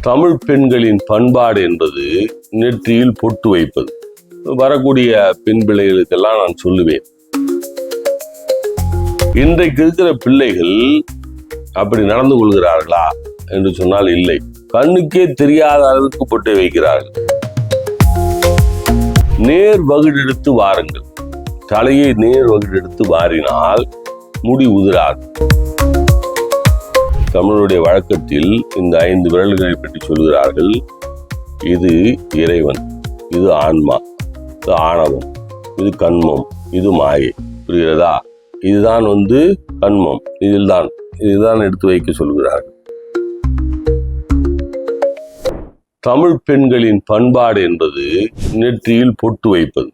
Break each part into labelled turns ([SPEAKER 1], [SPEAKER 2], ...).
[SPEAKER 1] தமிழ் பெண்களின் பண்பாடு என்பது நெற்றியில் பொட்டு வைப்பது. வரக்கூடிய பெண் பிள்ளைகளுக்கெல்லாம் நான் சொல்லுவேன். இன்றைக்கு இருக்கிற பிள்ளைகள் அப்படி நடந்து கொள்கிறார்களா என்று சொன்னால் இல்லை. கண்ணுக்கே தெரியாத அளவுக்கு பொட்டை வைக்கிறார்கள். நேர் வகுடெடுத்து வாருங்கள். தலையை நேர் வகுடெடுத்து வாரினால் முடி உதிராது. தமிழுடைய வழக்கத்தில் இந்த ஐந்து விரல்களை பற்றி சொல்கிறார்கள். இது இறைவன் இது ஆன்மா இது ஆணவம் இது கண்மம் இது மாயை. புரிகிறதா? இதுதான் வந்து கண்மம் இதில்தான் இதுதான் எடுத்து வைக்க சொல்கிறார்கள். தமிழ் பெண்களின் பண்பாடு என்பது நெற்றியில் பொட்டு வைப்பது.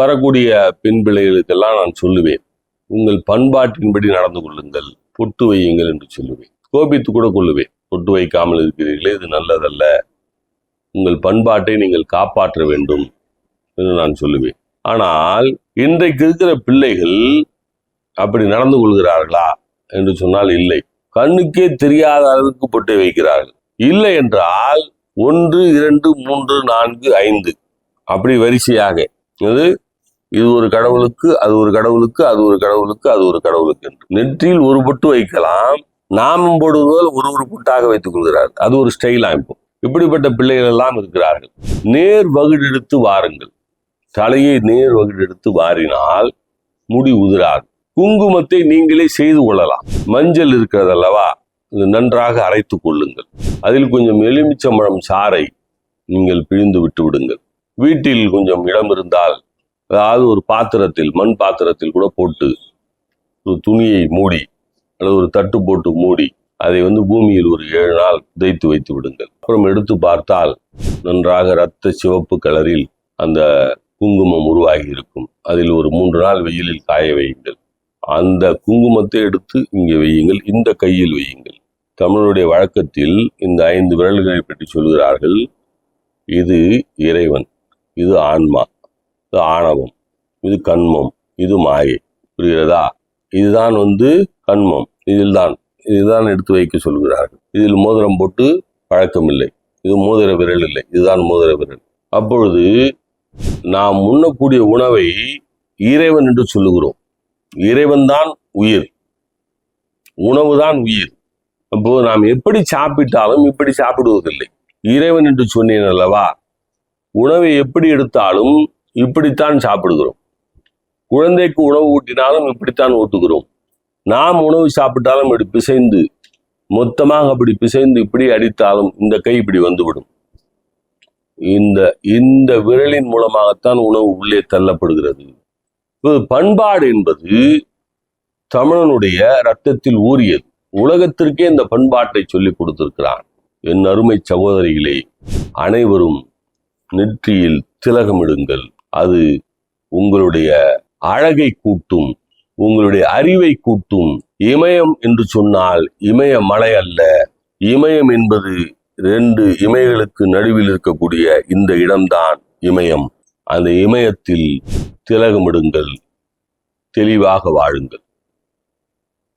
[SPEAKER 1] வரக்கூடிய பெண் பிள்ளைகளுக்கெல்லாம் நான் சொல்லுவேன் உங்கள் பண்பாட்டின்படி நடந்து கொள்ளுங்கள் பொட்டு வையுங்கள் என்று சொல்லுவேன். கோபித்து கூட கொள்ளுவேன். பொட்டு வைக்காமல் இருக்கிறீர்களே இது நல்லதல்ல. உங்கள் பண்பாட்டை நீங்கள் காப்பாற்ற வேண்டும் என்று நான் சொல்லுவேன். ஆனால் இன்றைக்கு இருக்கிற பிள்ளைகள் அப்படி நடந்து கொள்கிறார்களா என்று சொன்னால் இல்லை. கண்ணுக்கே தெரியாத அளவுக்கு பொட்டை வைக்கிறார்கள். இல்லை என்றால் ஒன்று இரண்டு மூன்று நான்கு ஐந்து. அப்படி வரிசையாக. இது இது ஒரு கடவுளுக்கு அது ஒரு கடவுளுக்கு அது ஒரு கடவுளுக்கு அது ஒரு கடவுளுக்கு என்று. நெற்றியில் ஒரு பொட்டு வைக்கலாம். நாமம் போடுவதால் ஒரு ஒரு புட்டாக வைத்துக் கொள்கிறார். அது ஒரு ஸ்டைல் அமைப்பு இப்படிப்பட்ட பிள்ளைகள் எல்லாம் இருக்கிறார்கள். நேர் வகுடெடுத்து வாருங்கள். தலையை நேர் வகுடெடுத்து வாரினால் முடி உதிராது. குங்குமத்தை நீங்களே செய்து கொள்ளலாம். மஞ்சள் இருக்கிறது அல்லவா நன்றாக அரைத்துக் கொள்ளுங்கள். அதில் கொஞ்சம் எலுமிச்சம்பழம் சாறை நீங்கள் பிழிந்து விட்டு விடுங்கள். வீட்டில் கொஞ்சம் இடம் இருந்தால் அதாவது ஒரு பாத்திரத்தில் மண் பாத்திரத்தில் கூட போட்டு ஒரு துணியை மூடி அல்லது ஒரு தட்டு போட்டு மூடி அதை வந்து பூமியில் ஒரு ஏழு நாள் புதைத்து வைத்து விடுங்கள். அப்புறம் எடுத்து பார்த்தால் நன்றாக இரத்த சிவப்பு கலரில் அந்த குங்குமம் உருவாகி இருக்கும். அதில் ஒரு மூன்று நாள் வெயிலில் காய வையுங்கள். அந்த குங்குமத்தை எடுத்து இங்கே வையுங்கள். இந்த கையில் வையுங்கள். தமிழருடைய வழக்கத்தில் இந்த ஐந்து விரல்களை பற்றி சொல்கிறார்கள். இது இறைவன் இது ஆன்மா இது ஆணவம் இது கண்மம் இது மாயை. புரிகிறதா? இதுதான் வந்து கண்மம். இதில்தான் இதுதான் எடுத்து வைக்க சொல்கிறார்கள். இதில் மோதிரம் போட்டு பழக்கம் இல்லை. இது மோதிர விரல் இல்லை. இதுதான் மோதிர விரல். அப்பொழுது நாம் உண்ணக்கூடிய உணவை இறைவன் என்று சொல்லுகிறோம். இறைவன் தான் உயிர். உணவு தான் உயிர். அப்போ நாம் எப்படி சாப்பிட்டாலும் இப்படி சாப்பிடுவதில்லை. இறைவன் என்று சொன்னேன் அல்லவா? உணவை எப்படி எடுத்தாலும் இப்படித்தான் சாப்பிடுகிறோம். குழந்தைக்கு உணவு ஊட்டினாலும் இப்படித்தான் ஊட்டுகிறோம். நாம் உணவு சாப்பிட்டாலும் இப்படி பிசைந்து மொத்தமாக அப்படி பிசைந்து இப்படி அடித்தாலும் இந்த கை இப்படி வந்துவிடும். இந்த இந்த விரலின் மூலமாகத்தான் உணவு உள்ளே தள்ளப்படுகிறது. பண்பாடு என்பது தமிழனுடைய ரத்தத்தில் ஊறியது. உலகத்திற்கே இந்த பண்பாட்டை சொல்லிக் கொடுத்திருக்கிறான். என் அருமை சகோதரிகளே அனைவரும் நெற்றியில் திலகமிடுங்கள். அது உங்களுடைய அழகை கூட்டும் உங்களுடைய அறிவை கூட்டும். இமயம் என்று சொன்னால் இமய மலை அல்ல. இமயம் என்பது ரெண்டு இமயங்களுக்கு நடுவில் இருக்கக்கூடிய இந்த இடம்தான் இமயம். அந்த இமயத்தில் திலகமிடுங்கள் தெளிவாக வாழுங்கள்.